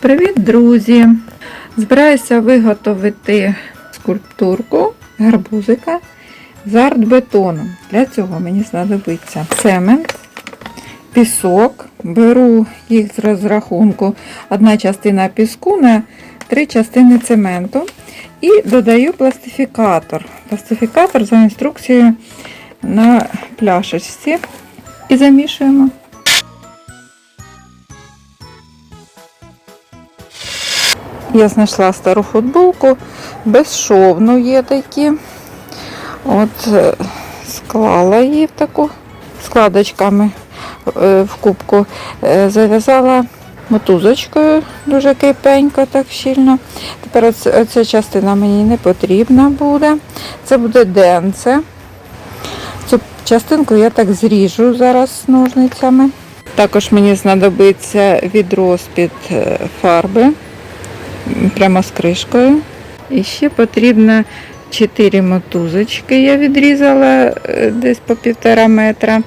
Привіт, друзі! Збираюся виготовити скульптурку гарбузика з артбетоном. Для цього мені знадобиться цемент, пісок. Беру їх з розрахунку одна частина піску на три частини цементу. І додаю пластифікатор. Пластифікатор за інструкцією на пляшечці. І замішуємо. Я знайшла стару футболку, безшовну є такі. От е, склала її в таку складочками е, в кубку. Е, Зав'язала мотузочкою дуже кипенько, так щільно. Тепер оця частина мені не потрібна буде. Це буде денце. Цю частинку я так зріжу зараз ножницями. Також мені знадобиться відро з-під е, фарби прямо з кришкою. І ще потрібно 4 мотузочки. Я відрізала е, десь по півтора метра.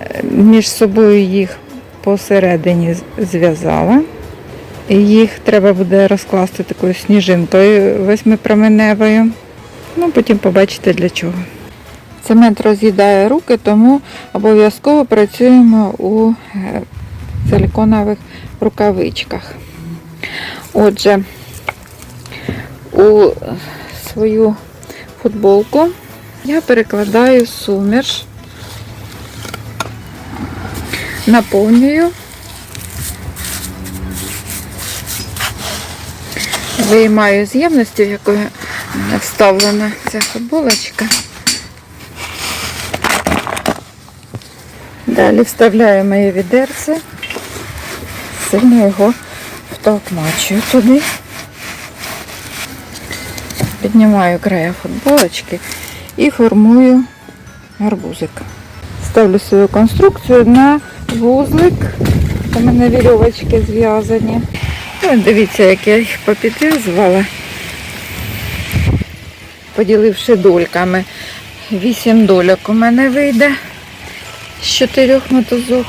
Е, Між собою їх посередині зв'язала. Їх треба буде розкласти такою сніжинкою восьмипроменевою. Ну, потім побачите для чого. Цемент роз'їдає руки, тому обов'язково працюємо у е, силиконових рукавичках. Отже, у свою футболку я перекладаю суміш, наповнюю, виймаю з ємності, в мене вставлена ця футболочка. Далі вставляю моє відерце, сильно його втовкмачую туди. Піднімаю края футболочки і формую гарбузик. Ставлю свою конструкцію на вузлик. У мене вірьовочки зв'язані. Ну, дивіться, як я їх попідв'язувала, поділивши дольками. Вісім дольок у мене вийде з чотирьох мотузок.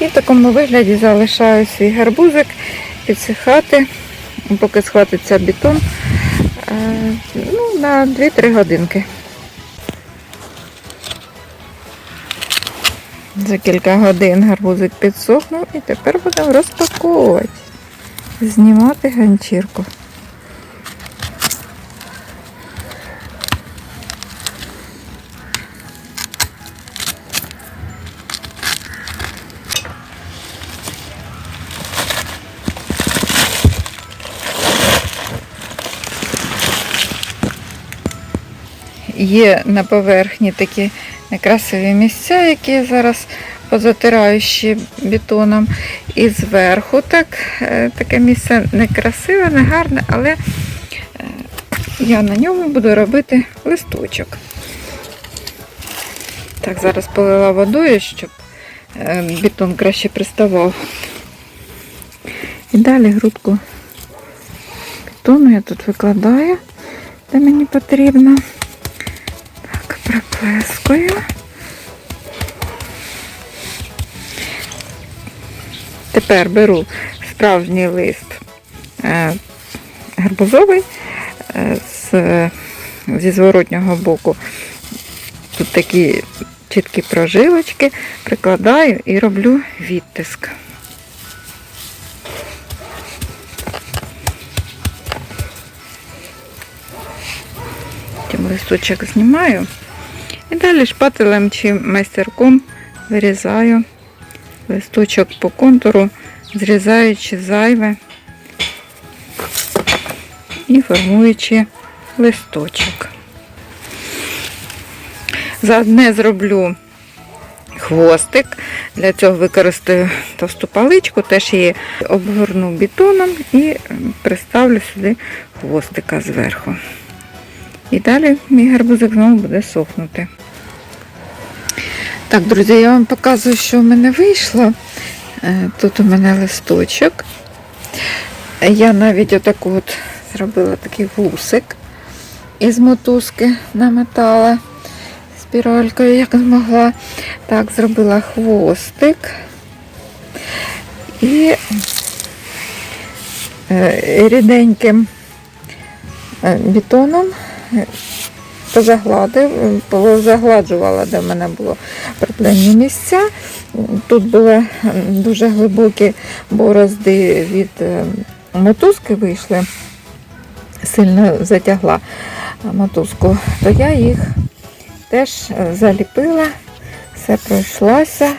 І в такому вигляді залишаю свій гарбузик підсихати, поки схватиться бетон е, ну, на 2-3 годинки. За кілька годин гарбузик підсохнув і тепер будемо розпаковувати, знімати ганчірку. Є на поверхні такі некрасиві місця, які я зараз позатираю ще бетоном. І зверху так, е, таке місце некрасиве, не гарне, але е, я на ньому буду робити листочок. Так, зараз полила водою, щоб е, бетон краще приставав. І далі грудку бетону я тут викладаю, де мені потрібно. Так. Тепер беру справжній лист е, гарбузовий е, з, зі зворотнього боку. Тут такі чіткі прожилочки, прикладаю і роблю відтиск. Потім листочок знімаю. І далі шпателем чи майстерком вирізаю листочок по контуру, зрізаючи зайве і формуючи листочок. Заодне зроблю хвостик. Для цього використаю товсту паличку, теж її обгорну бетоном і приставлю сюди хвостика зверху. І далі мій гарбузик знову буде сохнути. Так, друзі, я вам показую, що в мене вийшло. Е, Тут у мене листочок. Я навіть отаку от зробила такий вусик із мотузки наметала спіралькою, як змогла. Так, зробила хвостик. І е, ріденьким е, бетоном. Е, Позагладив, е, позагладжувала, де в мене було проблемні місця. Тут були дуже глибокі борозди від е, мотузки вийшли, сильно затягла мотузку, то я їх теж е, заліпила, все пройшлася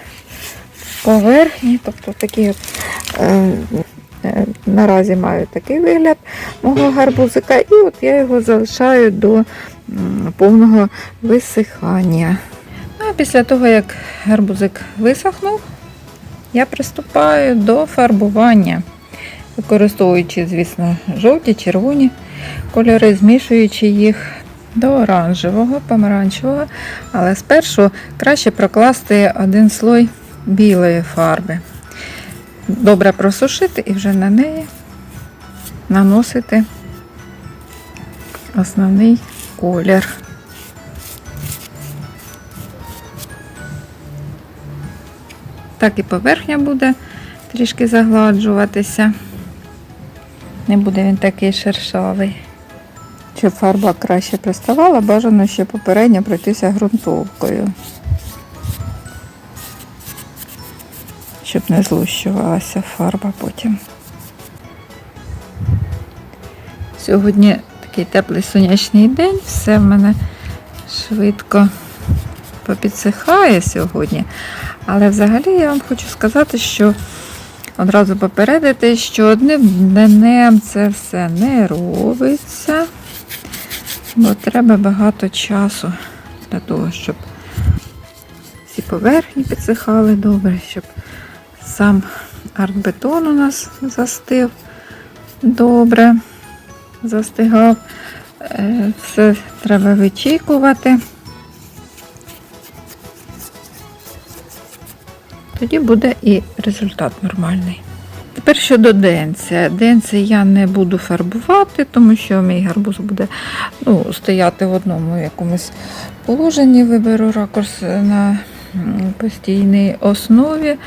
поверхні, тобто такі от, е, е, наразі маю такий вигляд мого гарбузика, і от я його залишаю до повного висихання. Ну, а після того, як гарбузик висохнув, я приступаю до фарбування, використовуючи, звісно, жовті, червоні кольори, змішуючи їх до оранжевого, помаранчевого, але спершу краще прокласти один слой білої фарби. Добре просушити і вже на неї наносити основний колір. Так і поверхня буде трішки загладжуватися. Не буде він такий шершавий. Щоб фарба краще приставала, бажано ще попередньо пройтися ґрунтовкою. Щоб не злущувалася фарба потім. Сьогодні такий теплий сонячний день, все в мене швидко попідсихає сьогодні. Але взагалі я вам хочу сказати, що одразу попередити, що одним днем це все не робиться, бо треба багато часу для того, щоб всі поверхні підсихали добре, щоб сам артбетон у нас застив добре, застигав. Е, Все треба вичікувати. Тоді буде і результат нормальний. Тепер щодо денця. Денця я не буду фарбувати, тому що мій гарбуз буде ну, стояти в одному якомусь положенні. Виберу ракурс на постійній основі,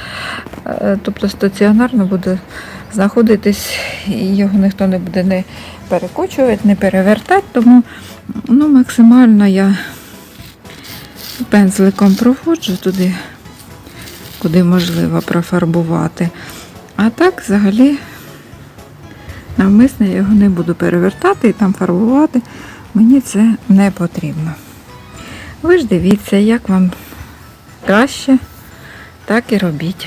Е, тобто стаціонарно буде знаходитись, і його ніхто не буде не перекочувати, не перевертати, тому ну, максимально я пензликом проводжу туди куди можливо профарбувати. А так, взагалі, навмисно я його не буду перевертати і там фарбувати. Мені це не потрібно. Ви ж дивіться, як вам краще, так і робіть.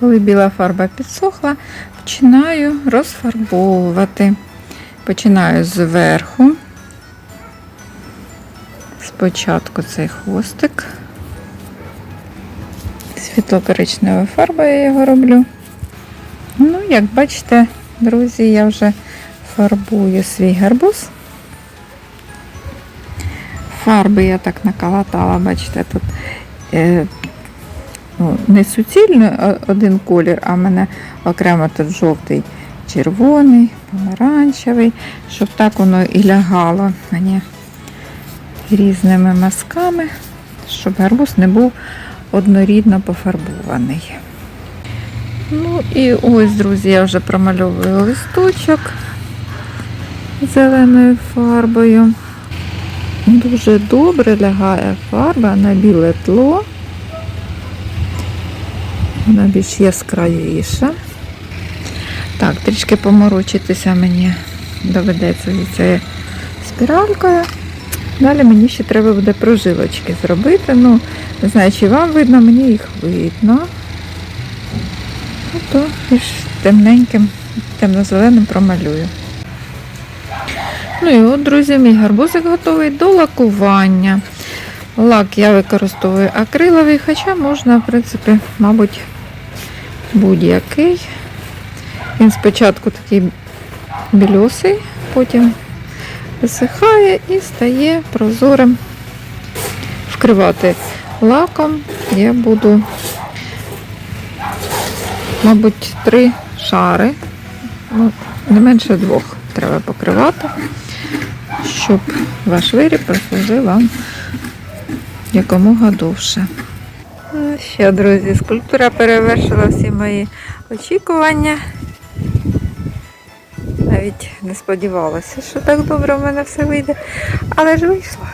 Коли біла фарба підсохла, починаю розфарбовувати. Починаю зверху. Спочатку цей хвостик. Світло-коричнева фарба я його роблю. Ну, як бачите, друзі, я вже фарбую свій гарбуз. Фарби я так наколотала, бачите, тут е, ну, не суцільно один колір, а в мене окремо тут жовтий, червоний, помаранчевий, щоб так воно і лягало мені різними мазками, щоб гарбуз не був однорідно пофарбований. Ну і ось, друзі, я вже промальовую листочок зеленою фарбою. Дуже добре лягає фарба на біле тло. Вона більш яскравіша. Так, трішки поморочитися мені доведеться зі цією спіралькою. Далі мені ще треба буде прожилочки зробити. Ну, не знаю, чи вам видно, мені їх видно. Ну, то більш темненьким, темно-зеленим промалюю. Ну і от, друзі, мій гарбузик готовий до лакування. Лак я використовую акриловий, хоча можна, в принципі, мабуть, будь-який. Він спочатку такий білюсий, потім висихає і стає прозорим. Вкривати лаком я буду, мабуть, три шари, ну, не менше двох треба покривати, щоб ваш виріб прослужив вам якомога довше. Ну, Що, друзі, скульптура перевершила всі мої очікування. навіть не сподівалася, що так добре в мене все вийде. Але ж вийшло.